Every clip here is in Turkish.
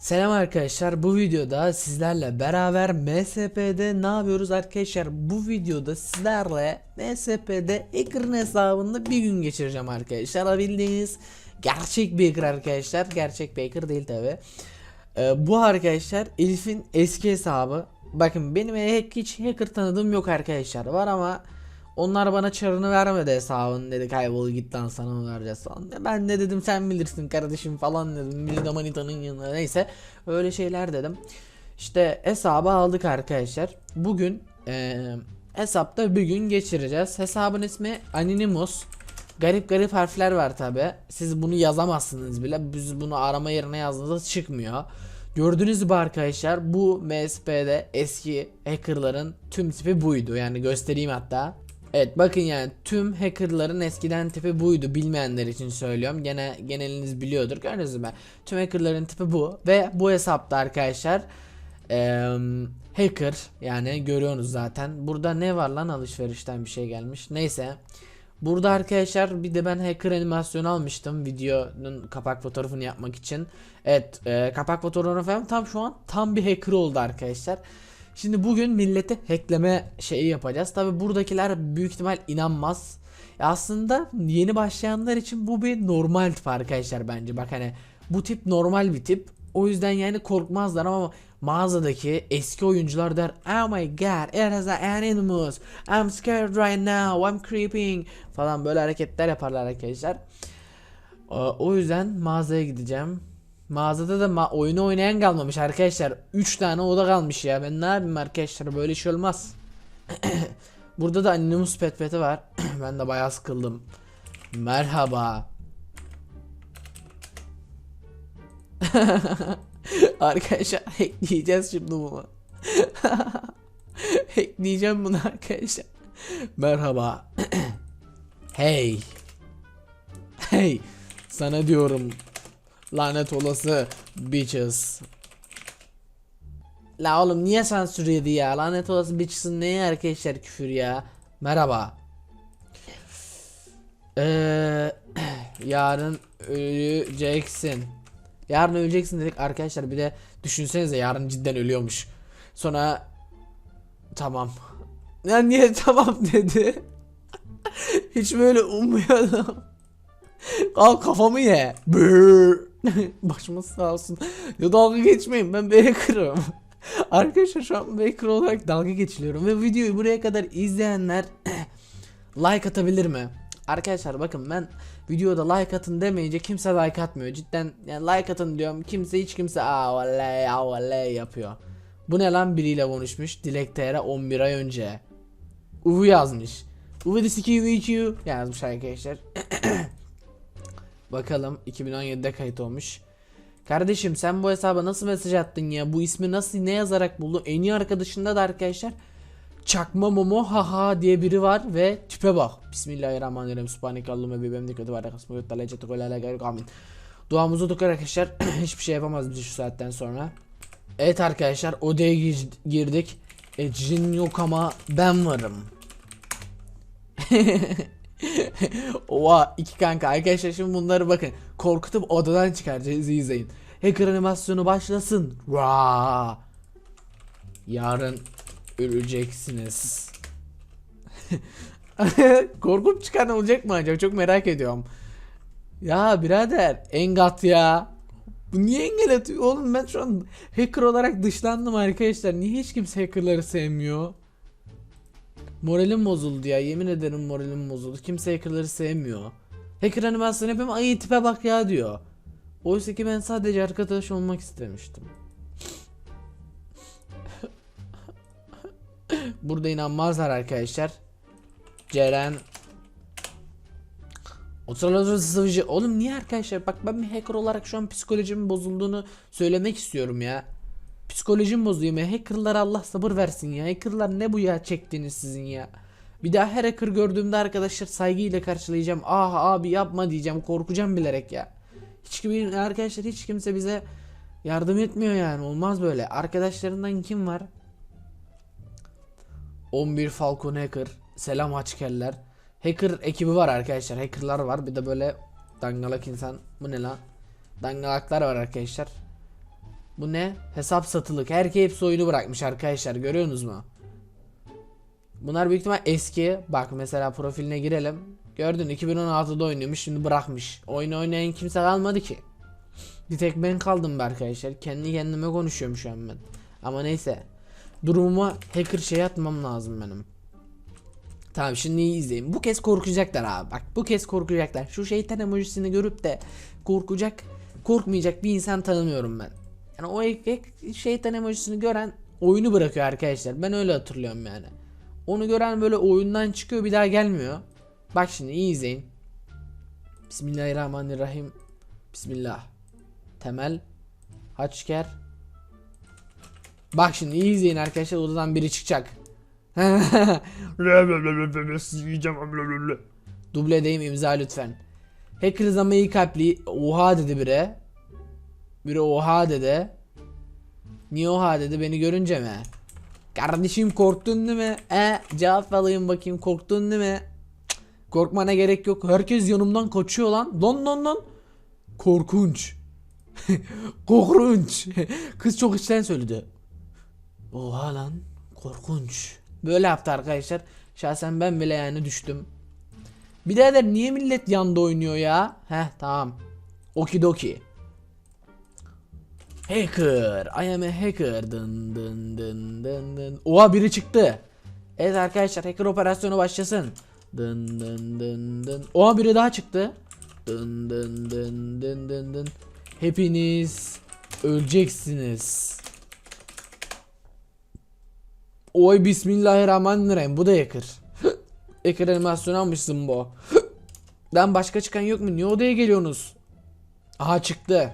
Selam arkadaşlar bu videoda sizlerle beraber MSP'de ne yapıyoruz arkadaşlar? Bu videoda sizlerle MSP'de Hacker'ın hesabında bir gün geçireceğim arkadaşlar. Bildiğiniz gerçek bir hacker arkadaşlar. Gerçek bir hacker değil tabi bu arkadaşlar Elif'in eski hesabı. Bakın benim hiç hacker tanıdığım yok arkadaşlar. Var ama onlar bana çarını vermedi hesabını dedi kaybol git lan sana mı vereceğiz falan. Ben de dedim sen bilirsin kardeşim falan dedim. Bir de manitanın yanına neyse öyle şeyler dedim. İşte hesabı aldık arkadaşlar. Bugün eee, hesapta bir gün geçireceğiz. Hesabın ismi Anonymous. Garip garip harfler var tabi. Siz bunu yazamazsınız bile. Biz bunu arama yerine yazdığınızda çıkmıyor. Gördüğünüz gibi arkadaşlar bu MSP'de eski hackerların tüm tipi buydu. Yani göstereyim hatta. Evet bakın yani tüm hackerların eskiden tipi buydu bilmeyenler için söylüyorum. Gene geneliniz biliyordur gördünüz mü? Tüm hackerların tipi bu ve bu hesapta arkadaşlar eee, hacker yani görüyorsunuz zaten. Burada ne var lan alışverişten bir şey gelmiş. Neyse. Burada arkadaşlar bir de ben hacker animasyonu almıştım videonun kapak fotoğrafını yapmak için. Evet e, kapak fotoğrafı tam şu an tam bir hacker oldu arkadaşlar. Şimdi bugün millete hackleme şeyi yapacağız. Tabi buradakiler büyük ihtimal inanmaz. Ya aslında yeni başlayanlar için bu bir normal tip arkadaşlar bence. Bak hani bu tip normal bir tip. O yüzden yani korkmazlar ama mağazadaki eski oyuncular der Oh my god it is an animus I'm scared right now I'm creeping falan böyle hareketler yaparlar arkadaşlar. Ee, O yüzden mağazaya gideceğim. Mağazada da ma- oyunu oynayan kalmamış arkadaşlar. 3 tane oda kalmış ya. Ben ne yapayım arkadaşlar böyle şey olmaz. Burada da Animus Pet Pet'i var. ben de bayağı sıkıldım. Merhaba. arkadaşlar hackleyeceğiz şimdi bunu. Hackleyeceğim bunu arkadaşlar. Merhaba. hey. Hey. Sana diyorum. Lanet olası bitches. La oğlum niye sansür yedi ya? Lanet olası bitches'ın neye arkadaşlar küfür ya? Merhaba. Eee yarın öleceksin. Yarın öleceksin dedik arkadaşlar bir de düşünsenize yarın cidden ölüyormuş. Sonra tamam. Ya niye tamam dedi? Hiç böyle ummuyordum. Al kafamı ye. Bır. Başımız sağ olsun. Ya dalga geçmeyin ben Baker'ım. Arkadaşlar şu an Baker olarak dalga geçiliyorum ve videoyu buraya kadar izleyenler like atabilir mi? Arkadaşlar bakın ben videoda like atın demeyince kimse like atmıyor. Cidden yani like atın diyorum kimse hiç kimse aa vallahi aa vallahi yapıyor. Bu ne lan biriyle konuşmuş Dilek TR 11 ay önce. Uvu yazmış. Uvu the CQVQ yazmış arkadaşlar. Bakalım 2017'de kayıt olmuş. Kardeşim sen bu hesaba nasıl mesaj attın ya? Bu ismi nasıl ne yazarak buldun? En iyi arkadaşında da arkadaşlar Çakma Momo haha diye biri var ve tipe bak. Bismillahirrahmanirrahim. Subhanekallahümme. Kasmı yutta leceti kolayla gayrı amin. Duamızı okur arkadaşlar. Hiçbir şey yapamaz bizi şu saatten sonra. Evet arkadaşlar odaya gir- girdik. E, cin yok ama ben varım. Oha iki kanka arkadaşlar şimdi bunları bakın korkutup odadan çıkaracağız izleyin. Hacker animasyonu başlasın. Vaa. Yarın öleceksiniz. Korkup çıkan olacak mı acaba çok merak ediyorum. Ya birader engat ya. Bu niye engel atıyor oğlum ben şu an hacker olarak dışlandım arkadaşlar. Niye hiç kimse hackerları sevmiyor? Moralim bozuldu ya yemin ederim moralim bozuldu. Kimse hackerları sevmiyor. Hacker animasyonu yapayım ay tipe bak ya diyor. Oysa ki ben sadece arkadaş olmak istemiştim. Burada inanmazlar arkadaşlar. Ceren Oturalım sıvıcı. Oğlum niye arkadaşlar? Bak ben bir hacker olarak şu an psikolojimin bozulduğunu söylemek istiyorum ya. Psikolojim bozuyor ya. Hackerlar Allah sabır versin ya. Hackerlar ne bu ya çektiğiniz sizin ya. Bir daha her hacker gördüğümde arkadaşlar saygıyla karşılayacağım. Ah abi yapma diyeceğim. Korkacağım bilerek ya. Hiç gibi arkadaşlar hiç kimse bize yardım etmiyor yani. Olmaz böyle. Arkadaşlarından kim var? 11 Falcon Hacker. Selam açkeller. Hacker ekibi var arkadaşlar. Hackerlar var. Bir de böyle dangalak insan. Bu ne lan? Dangalaklar var arkadaşlar. Bu ne? Hesap satılık. Herkes hepsi oyunu bırakmış arkadaşlar. Görüyorsunuz mu? Bunlar büyük ihtimal eski. Bak mesela profiline girelim. Gördün 2016'da oynuyormuş şimdi bırakmış. Oyunu oynayan kimse kalmadı ki. Bir tek ben kaldım be arkadaşlar. Kendi kendime konuşuyorum şu an ben. Ama neyse. Durumuma hacker şey atmam lazım benim. Tamam şimdi iyi izleyin. Bu kez korkacaklar abi. Bak bu kez korkacaklar. Şu şeytan emojisini görüp de korkacak, korkmayacak bir insan tanımıyorum ben. Yani o ek, ek- şeytan emojisini gören oyunu bırakıyor arkadaşlar. Ben öyle hatırlıyorum yani. Onu gören böyle oyundan çıkıyor bir daha gelmiyor. Bak şimdi iyi izleyin. Bismillahirrahmanirrahim. Bismillah. Temel. Haçker. Bak şimdi iyi izleyin arkadaşlar odadan biri çıkacak. Duble edeyim imza lütfen. Hacker ama iyi kalpli. Oha dedi biri. Biri oha dedi. Niye oha dedi beni görünce mi? Kardeşim korktun değil mi? E cevap alayım bakayım korktun değil mi? Korkmana gerek yok. Herkes yanımdan kaçıyor lan. Don don don. Korkunç. Korkunç. Kız çok içten söyledi. Oha lan. Korkunç. Böyle yaptı arkadaşlar. Şahsen ben bile yani düştüm. Birader niye millet yanda oynuyor ya? Heh tamam. Okidoki. Hacker. I am a hacker. Dın dın dın dın dın. Oha biri çıktı. Evet arkadaşlar hacker operasyonu başlasın. Dın dın dın dın. Oha biri daha çıktı. Dın dın dın dın dın dın. Hepiniz öleceksiniz. Oy bismillahirrahmanirrahim. Bu da hacker. hacker animasyonu almışsın bu. Lan başka çıkan yok mu? Niye odaya geliyorsunuz? Aha çıktı.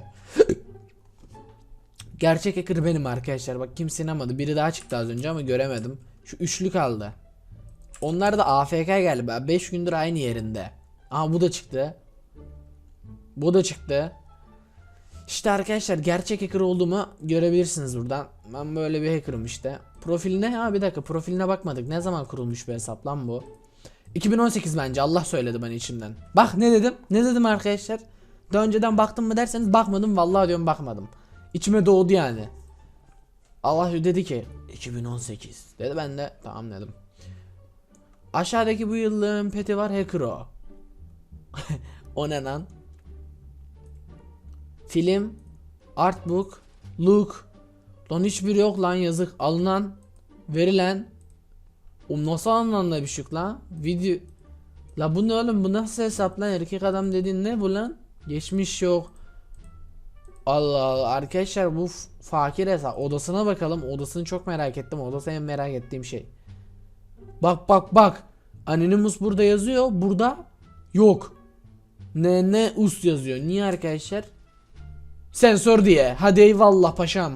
Gerçek hacker benim arkadaşlar. Bak kimse inanmadı. Biri daha çıktı az önce ama göremedim. Şu üçlü kaldı. Onlar da AFK galiba. 5 gündür aynı yerinde. Aha bu da çıktı. Bu da çıktı. İşte arkadaşlar gerçek hacker olduğumu görebilirsiniz buradan. Ben böyle bir hacker'ım işte. Profiline ha bir dakika profiline bakmadık. Ne zaman kurulmuş bir hesap lan bu? 2018 bence Allah söyledi bana içimden. Bak ne dedim? Ne dedim arkadaşlar? Daha önceden baktım mı derseniz bakmadım vallahi diyorum bakmadım. İçime doğdu yani. Allah dedi ki 2018 dedi ben de tamam dedim. Aşağıdaki bu yıllığın peti var hacker o. o ne lan? Film, artbook, look. Lan hiçbiri yok lan yazık. Alınan, verilen. O nasıl anlamda bir şey lan? Video. La bu ne oğlum bu nasıl hesap lan? Erkek adam dediğin ne bu lan? Geçmiş yok. Allah Allah arkadaşlar bu fakir hesap. Odasına bakalım. Odasını çok merak ettim. Odası en merak ettiğim şey. Bak bak bak. Anonymous burada yazıyor. Burada yok. Ne ne us yazıyor. Niye arkadaşlar? Sensör diye. Hadi eyvallah paşam.